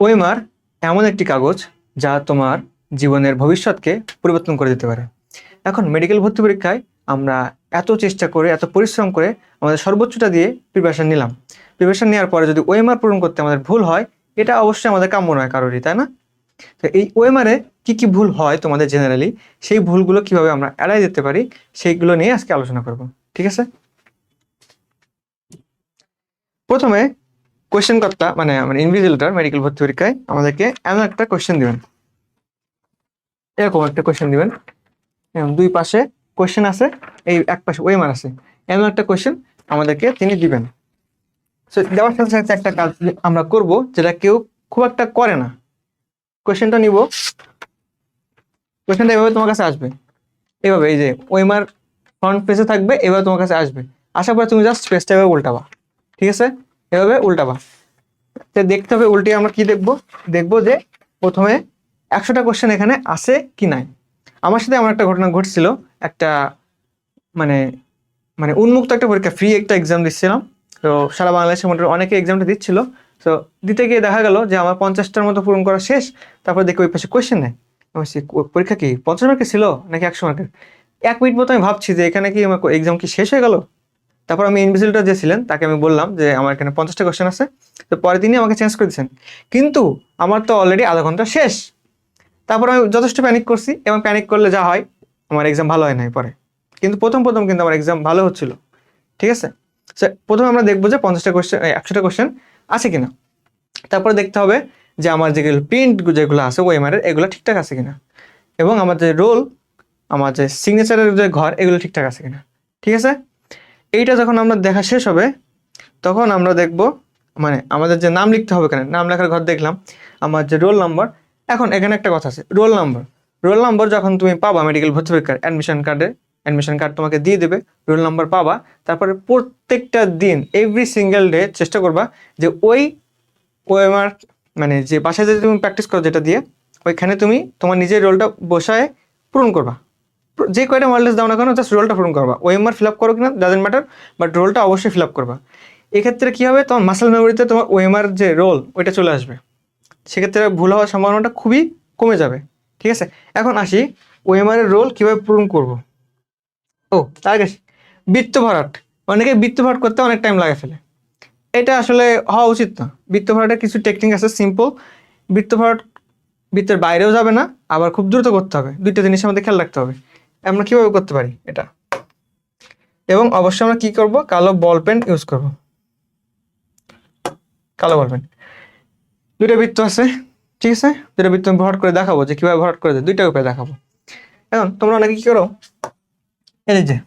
ওয়েমার এমন একটি কাগজ যা তোমার জীবনের ভবিষ্যৎকে পরিবর্তন করে দিতে পারে। এখন মেডিকেল ভর্তি পরীক্ষায় আমরা এত চেষ্টা করে, এত পরিশ্রম করে আমাদের সর্বোচ্চটা দিয়ে প্রিপারেশন নিলাম। প্রিপারেশন নেওয়ার পরে যদি ওএমআর পূরণ করতে আমাদের ভুল হয়, এটা অবশ্যই আমাদের কাম্য নয় কারোরই, তাই না? তো এই ওএমআরে কি কি ভুল হয় তোমাদের জেনারেলি সেই ভুলগুলো কীভাবে আমরা এড়াই দিতে পারি, সেইগুলো নিয়ে আজকে আলোচনা করব, ঠিক আছে? প্রথমে কোয়েশ্চেন কর্তা মানে মানে ইনভিজিলেটর মেডিকেল ভর্তি পরীক্ষায় আমাদেরকে এমন একটা কোয়েশ্চেন দিবেন। এরকম একটা কোয়েশ্চেন দিবেন। দুই পাশে কোয়েশ্চেন আছে, এই এক পাশে ওয়েমার আছে। এমন একটা কোয়েশ্চেন আমাদেরকে তিনি দিবেন। সো দেওয়ার সাথে সাথে একটা কাজ আমরা করব, যেটা কেউ খুব একটা করে না। কোয়েশ্চেনটা নিব। কোয়েশ্চেনটা এভাবে তোমার কাছে আসবে। এভাবে, এই যে ওয়েমার ফ্রন্ট পেজে থাকবে, এভাবে তোমার কাছে আসবে। আসার পরে তুমি জাস্ট পেজটা এভাবে উল্টাবা। ঠিক আছে? এভাবে উল্টাবা। দেখতে হবে উল্টে আমরা কি দেখব? দেখব যে প্রথমে একশোটা কোশ্চেন এখানে আছে কি নাই। আমার সাথে আমার একটা ঘটনা ঘটছিল একটা মানে মানে উন্মুক্ত একটা পরীক্ষা ফ্রি একটা এক্সাম দিচ্ছিলাম। তো সারা বাংলাদেশের মোটামুটি অনেকে এক্সামটা দিচ্ছিল। তো দিতে গিয়ে দেখা গেল যে আমার পঞ্চাশটার মতো পূরণ করা শেষ তারপর দেখি ওই পাশে কোয়েশ্চেন নেই। আমি বলছি, "কো- পরীক্ষা কি পঞ্চাশ মার্কের ছিল নাকি একশো মার্কের এক মিনিট মতো আমি ভাবছি যে এখানে কি আমার এক্সাম কি শেষ হয়ে গেল? তারপর আমি ইনভিজিলেটর যে ছিলেন, তাকে আমি বললাম যে আমার এখানে পঞ্চাশটা কোয়েশ্চেন আছে, তো পরে তিনি আমাকে চেঞ্জ করে দিচ্ছেন কিন্তু আমার তো অলরেডি আধা ঘণ্টা শেষ। তারপর আমি যথেষ্ট প্যানিক করছি এবং প্যানিক করলে যা হয়, আমার এক্সাম ভালো হয় নাই পরে। কিন্তু প্রথম প্রথম কিন্তু আমার এক্সাম ভালো হচ্ছিল। ঠিক আছে? প্রথমে আমরা দেখব যে পঞ্চাশটা কোয়েশ্চেন একশোটা কোয়েশ্চেন আছে কিনা। তারপরে দেখতে হবে যে আমার যেগুলো প্রিন্ট যেগুলো আছে ওয়েমারের এগুলো ঠিকঠাক আছে কিনা। এবং আমার যে রোল আমার যে সিগনেচারের যে ঘর, এগুলো ঠিকঠাক আছে কিনা। ঠিক আছে? এইটা যখন আমরা দেখা শেষ হবে, তখন আমরা দেখব মানে আমাদের যে নাম লিখতে হবে এখানে, নাম লেখার ঘর দেখলাম, আমার যে রোল নাম্বার, এখন এখানে একটা কথা আছে, রোল নাম্বার। রোল নাম্বার যখন তুমি পাবা মেডিকেল ভর্তি পরীক্ষার অ্যাডমিশন কার্ডে অ্যাডমিশন কার্ড তোমাকে দিয়ে দেবে, রোল নাম্বার পাবা, তারপরে প্রত্যেকটা দিন এভরি সিঙ্গেল ডে চেষ্টা করবা যে ওই ওএমআর মানে যে বাসায় যে তুমি প্র্যাকটিস করো যেটা দিয়ে, ওইখানে তুমি তোমার নিজের রোলটা বসায় পূরণ করবা। যে কয়টা মডেলস দাও না কেন জাস্ট রোলটা পূরণ করবা। ওএমআর ফিল আপ করো কিনা ডাজেন্ট ম্যাটার বাট রোলটা অবশ্যই ফিল আপ করবা। এক্ষেত্রে কী হবে, তোমার মাসেল মেমোরিতে তোমার ওএমআর যে রোল ওইটা চলে আসবে। সেক্ষেত্রে ভুল হওয়ার সম্ভাবনাটা খুবই কমে যাবে, ঠিক আছে? এখন আসি ওএমআর এর রোল কীভাবে পূরণ করব? ও, তার আগে বৃত্ত ভরাট। অনেকে বৃত্ত ভরাট করতে অনেক টাইম লাগে ফেলে। এটা আসলে হওয়া উচিত না। বৃত্ত ভরাটের কিছু টেকনিক আছে সিম্পল বৃত্ত ভরাট বৃত্তের বাইরেও যাবে না, আবার খুব দ্রুত করতে হবে। দুইটা জিনিস আমাদের খেয়াল রাখতে হবে। আমরা কীভাবে করতে পারি এটা? এবং অবশ্যই আমরা কি করব? কালো বল পেন ইউজ করব। কালো বল পেন। দুইটা বৃত্ত আছে, ঠিক আছে? দুইটা বৃত্ত আমি ভরাট করে দেখাবো যে কীভাবে ভরাট করে দেয়। দুইটা উপায় দেখাবো। এখন তোমরা অনেকে কী করো? এই যে,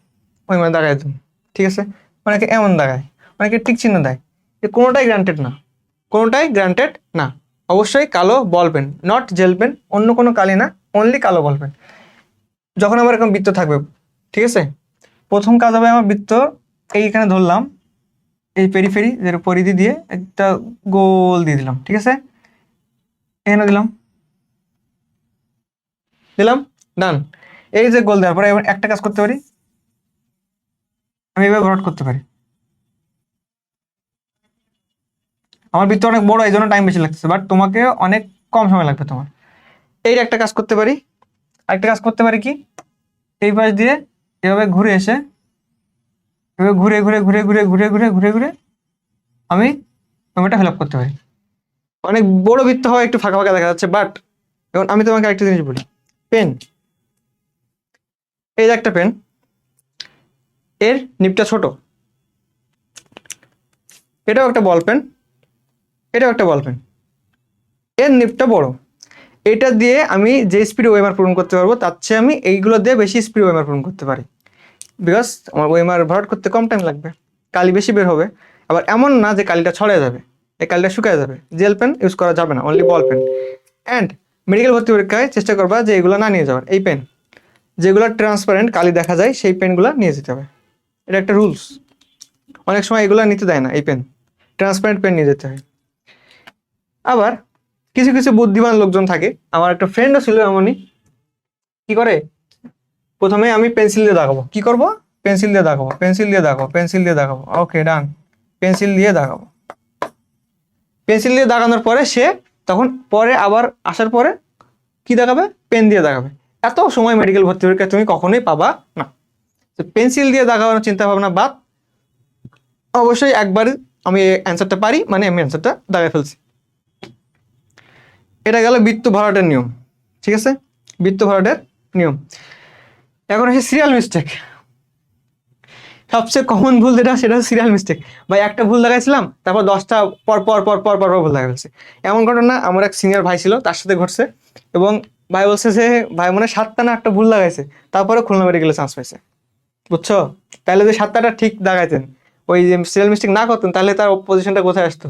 ওই মানে দাগায় তুমি ঠিক আছে? অনেকে এমন দাগায় অনেকে টিক চিহ্ন দেয় যে কোনোটাই গ্রান্টেড না। কোনোটাই গ্রান্টেড না। অবশ্যই কালো ball pen not gel pen অন্য কোনো কালি না অনলি কালো বল পেন। যখন আমার এরকম বৃত্ত থাকবে, ঠিক আছে? প্রথম কাজ হবে আমার বৃত্ত, এইখানে ধরলাম, এই পেরিফেরি যেটা পরিধি দিয়ে একটা গোল দিয়ে দিলাম, ঠিক আছে? এখানে দিলাম। দিলাম? ডান এই যে গোল দেওয়ার পরে একটা কাজ করতে পারি? আমি এভাবে ভরাট করতে পারি। আমার বৃত্ত অনেক বড় এই জন্য টাইম বেশি লাগতেছে বাট তোমাকে অনেক কম সময় লাগবে তোমার। এই একটা কাজ করতে পারি। আরেকটা কাজ করতে পারি কি? এই পাশ দিয়ে এভাবে ঘুরে এসে, এভাবে ঘুরে ঘুরে ঘুরে ঘুরে ঘুরে ঘুরে ঘুরে ঘুরে আমি সময়টা ফিল আপ করতে পারি। অনেক বড় বৃত্ত হয় একটু ফাঁকা ফাঁকা দেখা যাচ্ছে বাট এখন আমি তোমাকে আরেকটা জিনিস বলি। পেন। এই যে একটা পেন, এর নিপটা ছোট। এটাও একটা বল পেন এটাও একটা বল পেন এর নিপটা বড়। এটা দিয়ে আমি যে স্পিড ওয়েমার পূরণ করতে পারব, তার চেয়ে আমি এইগুলো দিয়ে বেশি স্পিড ওয়েমার পূরণ করতে পারি। বিকজ আমার ওয়েমার ভরাট করতে কম টাইম লাগবে, কালি বেশি বের হবে। আবার এমন না যে কালিটা ছড়ে যাবে, এই কালিটা শুকিয়ে যাবে। জেল পেন ইউজ করা যাবে না only ball pen and medical ভর্তি পরীক্ষায় চেষ্টা করবা যে এগুলো না নিয়ে যাওয়ার, এই পেন যেগুলো ট্রান্সপারেন্ট কালি দেখা যায়, সেই পেনগুলো নিয়ে যেতে হবে। এটা একটা রুলস অনেক সময় এগুলো নিতে দেয় না, এই পেন ট্রান্সপারেন্ট পেন নিয়ে যেতে হয়। আবার কিছু কিছু বুদ্ধিমান লোকজন থাকে। আমার একটা ফ্রেন্ডও ছিল এমনই। কি করে? প্রথমে আমি পেন্সিল দিয়ে দেখাবো। কি করব? পেন্সিল দিয়ে দেখাবো পেন্সিল দিয়ে দেখাবো পেন্সিল দিয়ে দেখাবো। ওকে ডান পেন্সিল দিয়ে দেখাবো। পেন্সিল দিয়ে দাগানোর পরে সে তখন পরে আবার আসার পরে কি দেখাবে? পেন দিয়ে দেখাবে। এত সময় মেডিকেল ভর্তি পরীক্ষা তুমি কখনোই পাবা না। তো পেন্সিল দিয়ে দেখানোর চিন্তা ভাবনা বাদ। অবশ্যই একবার আমি অ্যান্সারটা পারি মানে আমি অ্যান্সারটা দাগায় ফেলছি। এটা গেল বৃত্ত ভরাটের নিয়ম, ঠিক আছে? বৃত্ত ভরাটের নিয়ম। এখন আসে সিরিয়াল মিস্টেক সবচেয়ে কমন ভুল যেটা, সেটা হচ্ছে সিরিয়াল মিস্টেক ভাই, একটা ভুল দেখাইছিলাম, তারপর দশটা পর পর পর পর পর পর ভুল দেখা ফেলছে এমন ঘটনা আমার এক সিনিয়র ভাই ছিল, তার সাথে ঘটছে। এবং ভাই বলছে যে, ভাই, মনে সাতটা না একটা ভুল লাগাইছে তারপরে খুলনা মেডিকেলে চান্স পাইছে। বুঝছ? তাহলে যে সাতটাটা ঠিক দাগাইতেন ওই যে সিরিয়াল মিস্টেক না করতেন, তাহলে তার পজিশনটা কোথায় আসতো?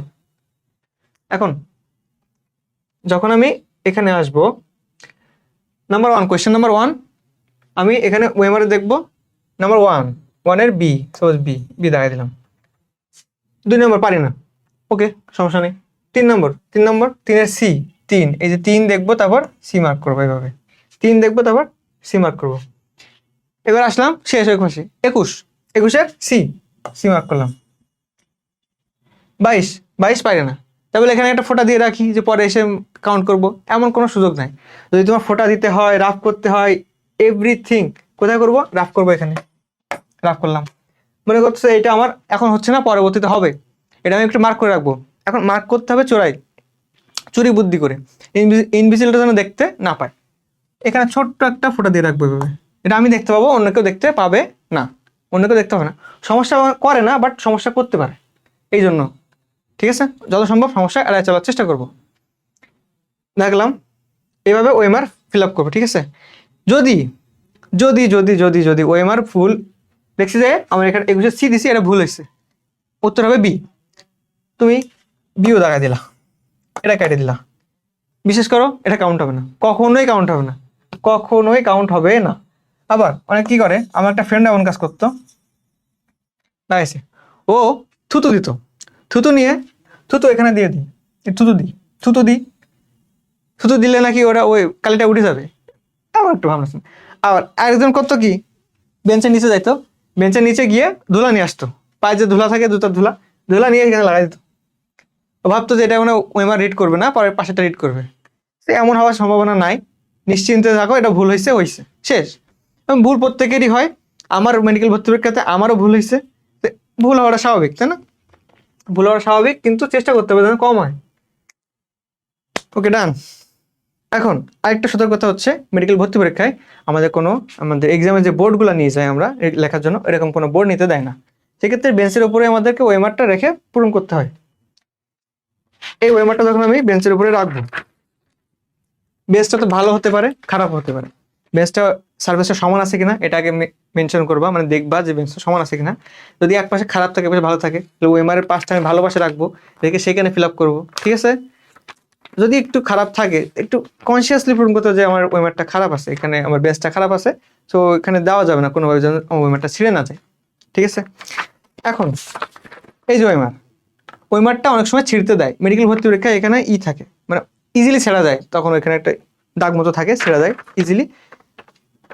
এখন যখন আমি এখানে আসব number one question number one আমি এখানে ওয়েমারে দেখব নাম্বার ওয়ান ওয়ানের বি সপোজ বি বি দেখাই দিলাম। দুই নম্বর পারি না। ওকে সমস্যা নেই। তিন নম্বর তিন নম্বর তিনের সি তিন। এই যে তিন দেখব, তারপর সি মার্ক করব এইভাবে। তিন দেখব, তারপর সি মার্ক করব। এবার আসলাম শেষ পাশে একুশ। একুশের সি সি মার্ক করলাম। বাইশ। বাইশ পারে না। তাহলে এখানে একটা ফোঁটা দিয়ে রাখি যে পরে এসে কাউন্ট করব। এমন কোনো সুযোগ নাই। যদি তোমার ফোঁটা দিতে হয়, রাফ করতে হয় এভরিথিং কোথায় করব? রাফ করব এখানে। রাফ করলাম। মনে করতেছে এটা আমার এখন হচ্ছে না, পরবর্তীতে হবে। এটা আমি একটু মার্ক করে রাখব। এখন মার্ক করতে হবে চোরাই। চুরি বুদ্ধি করে। ইনভিজিলটা যেন দেখতে না পায়। এখানে ছোট্ট একটা ফোঁটা দিয়ে রাখব এভাবে। এটা আমি দেখতে পাবো, অন্য কেউ দেখতে পাবে না। অন্য কেউ দেখতে হবে না। সমস্যা করে না বাট সমস্যা করতে পারে। এই জন্য ঠিক আছে? যত সম্ভব সমস্যা এড়াই চলার চেষ্টা করব। দেখলাম, এভাবে ওএমআর ফিল আপ করব, ঠিক আছে? যদি যদি যদি যদি যদি ওএমআর ফুল দেখছি যে আমার এখানে একুশে সি দিছি, এটা ভুল হয়েছে। উত্তর হবে বি। তুমি বিও দেখা দিলা। এটা কেটে দিলা। বিশেষ করো, এটা কাউন্ট হবে না। কখনোই কাউন্ট হবে না। কখনোই কাউন্ট হবে না। আবার অনেক কি করে? আমার একটা ফ্রেন্ড এমন কাজ করতো। লাগাইছে ও থুতু দিত। থুতু নিয়ে, থুতু এখানে দিয়ে দিই। থুতু দিই থুতু দিই। থুতু দিলে নাকি ওরা ওই কালিটা উঠে যাবে। আমার একটু ভাবনা শুনে। আবার আরেকজন করতো কি, বেঞ্চের নিচে যাইতো। বেঞ্চের নিচে গিয়ে ধুলা নিয়ে আসতো। পায়ে যে ধুলা থাকে জুতার ধুলা ধুলা নিয়ে এখানে লাগাই দিত। ভাবতো যে এটা মানে ওইমার রিড করবে না পরের পাশেটা রিড করবে। সে এমন হওয়ার সম্ভাবনা নাই। নিশ্চিন্তে থাকো, এটা ভুল হয়েছে হয়েছে শেষ। ভুল প্রত্যেকেরই হয়। আমার মেডিকেল ভর্তি পরীক্ষাতে আমারও ভুল হয়েছে ভুল হওয়াটা স্বাভাবিক, তাই না? ভুল হওয়া স্বাভাবিক, কিন্তু চেষ্টা করতে হবে যেন কম হয়। ওকে ডান এখন আরেকটা সতর্কতা হচ্ছে মেডিকেল ভর্তি পরীক্ষায় আমাদের কোনো, আমাদের এক্সামের যে বোর্ডগুলো নিয়ে যাই আমরা লেখার জন্য এরকম কোনো বোর্ড নিতে দেয় না। সেক্ষেত্রে বেঞ্চের উপরে আমাদেরকে ওয়েমারটা রেখে পূরণ করতে হয়। এই ওয়েমারটা যখন আমি বেঞ্চের উপরে রাখব বেঞ্চটা তো ভালো হতে পারে, খারাপ হতে পারে। বেঞ্চটা সার্ভিসটা সমান আছে কিনা এটাকে মেনশন করবা মানে দেখবা যে বেঞ্চটা সমান আছে কিনা। যদি এক পাশে খারাপ থাকে পাশে ভালো থাকে, তাহলে ওয়েমারের পাশটা আমি ভালো পাশে রাখব রেখে সেখানে ফিল আপ করব, ঠিক আছে? যদি একটু খারাপ থাকে, একটু কনসিয়াসলি পূরণ করতে যে আমার ওয়েমারটা খারাপ আছে, এখানে আমার বেঞ্চটা খারাপ আছে, তো এখানে দেওয়া যাবে না, কোনোভাবে যেন ওয়েমারটা ছিঁড়ে না যায়, ঠিক আছে? এখন, এই যে ওয়েমার ওয়েমারটা অনেক সময় ছিঁড়তে দেয় মেডিকেল ভর্তি পরীক্ষায় এখানে ই থাকে মানে ইজিলি ছেড়া যায়, তখন এখানে একটা দাগ মতো থাকে, ছেড়া যায় ইজিলি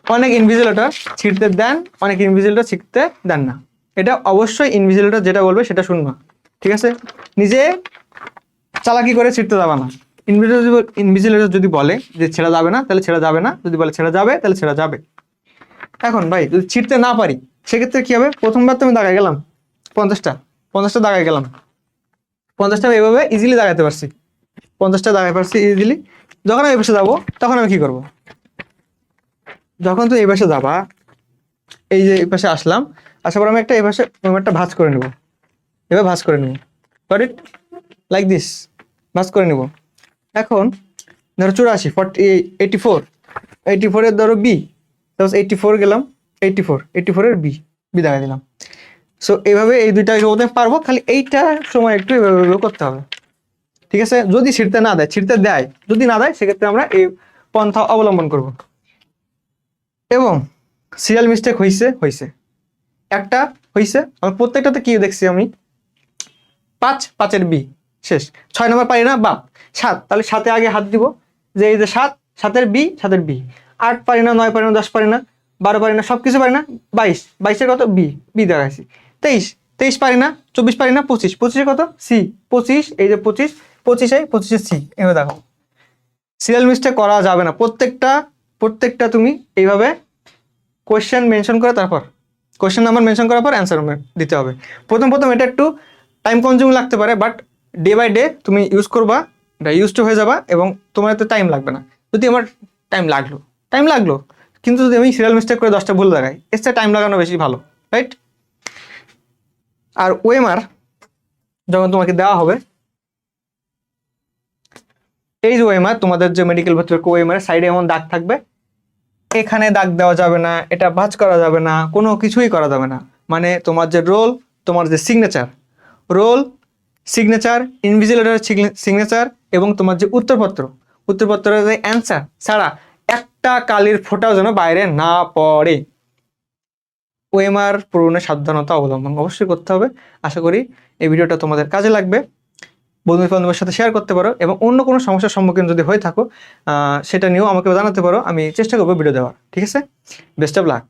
অনেক ইনভিজিলেটর ছিঁড়তে দেন, অনেক ইনভিজিলেটর ছিঁড়তে দেন না। এটা অবশ্যই ইনভিজিলেটর যেটা বলবে সেটা শুনবা, ঠিক আছে? নিজে চালাকি করে ছিঁড়তে যাবে না। ইনভিজিলেটর ইনভিজিলেটর যদি বলে যে ছেড়া যাবে না, তাহলে ছেড়া যাবে না। যদি বলে ছেড়া যাবে, তাহলে ছেড়া যাবে। এখন ভাই, যদি ছিঁড়তে না পারি, সেক্ষেত্রে কী হবে? প্রথমবার তুমি দাগায় গেলাম, পঞ্চাশটা পঞ্চাশটা দাগায় গেলাম। পঞ্চাশটা আমি এভাবে ইজিলি দাগাইতে পারছি। পঞ্চাশটা দাগাই পারছি ইজিলি যখন আমি পাশে যাব, তখন আমি কী করব? যখন তুমি এই পাশে যাবা, এই যে এই পাশে আসলাম আসার পর আমি একটা এই পাশে একটা ভাঁজ করে নেব। এবার ভাঁজ করে নেব। গট ইট লাইক দিস ভাঁজ করে নেব। এখন, ধরো চুরাশি ফর্টি এইটি ফোর এইটি ফোরের ধরো বি তারপর এইটি ফোর গেলাম এইটি ফোর এইটি ফোরের বি বি দেখা দিলাম। সো এইভাবে এই দুইটা করতে পারব, খালি এইটা সময় একটু এভাবে করতে হবে। ঠিক আছে? যদি ছিঁড়তে না দেয়, ছিঁড়তে দেয়, যদি না দেয়, সেক্ষেত্রে আমরা এই পন্থা অবলম্বন করব। এবং সিরিয়াল মিস্টেক হয়েছে হয়েছে একটা হয়েছে আমার প্রত্যেকটাতে কি দেখছি আমি? পাঁচ, পাঁচের বি, শেষ। ছয় নম্বর পারি না? বা, সাত। তাহলে সাতে আগে হাত দিব। যে এই যে সাত, সাতের বি সাতের বি। আট পারি না, নয় পারি না, দশ পারি না, বারো পারি না সব কিছু পারি না, বাইশ। বাইশের কত? বি বি দেখাইছি। তেইশ তেইশ পারি না, চব্বিশ পারি না, পঁচিশ। পঁচিশের কত? সি। পঁচিশ, এই যে পঁচিশ, পঁচিশে পঁচিশে সি। এভাবে দেখো। সিরিয়াল মিস্টেক করা যাবে না। প্রত্যেকটা প্রত্যেকটা তুমি এইভাবে কোয়েশ্চেন মেনশন করে তারপর কোয়েশ্চেন নাম্বার মেনশন করার পর অ্যান্সার দিতে হবে। প্রথম প্রথম এটা একটু টাইম কনজিউম লাগতে পারে বাট ডে বাই ডে তুমি ইউজ করবা, এটা ইউজ টু হয়ে যাবা এবং তোমার এতে টাইম লাগবে না। যদি আমার টাইম লাগল টাইম লাগল, কিন্তু যদি আমি সিরিয়াল মিস্টেক করে দশটা ভুল লাগাই এসে টাইম লাগানো বেশি ভালো রাইট আর ওএমআর যখন তোমাকে দেওয়া হবে, এই যে ওএমআর, তোমাদের যে মেডিকেল ভর্তি ওএমআর সাইডে এমন দাগ থাকবে এখানে দাগ দেওয়া যাবে না, এটা ভাঁজ করা যাবে না, কোনো কিছুই করা যাবে না। মানে তোমার যে রোল, তোমার যে signature roll signature invigilator signature এবং তোমার যে উত্তরপত্র, উত্তরপত্রের যে অ্যান্সার ছাড়া একটা কালির ফোঁটাও যেন বাইরে না পড়ে। ওএমআর পূরণে সাবধানতা অবলম্বন অবশ্যই করতে হবে। আশা করি এই ভিডিওটা তোমাদের কাজে লাগবে। বন্ধু বান্ধবের সাথে শেয়ার করতে পারো এবং অন্য কোনো সমস্যার সম্মুখীন যদি হয়ে থাকো সেটা নিয়েও আমাকে জানাতে পারো। আমি চেষ্টা করব ভিডিও দেওয়ার। ঠিক আছে? Best of luck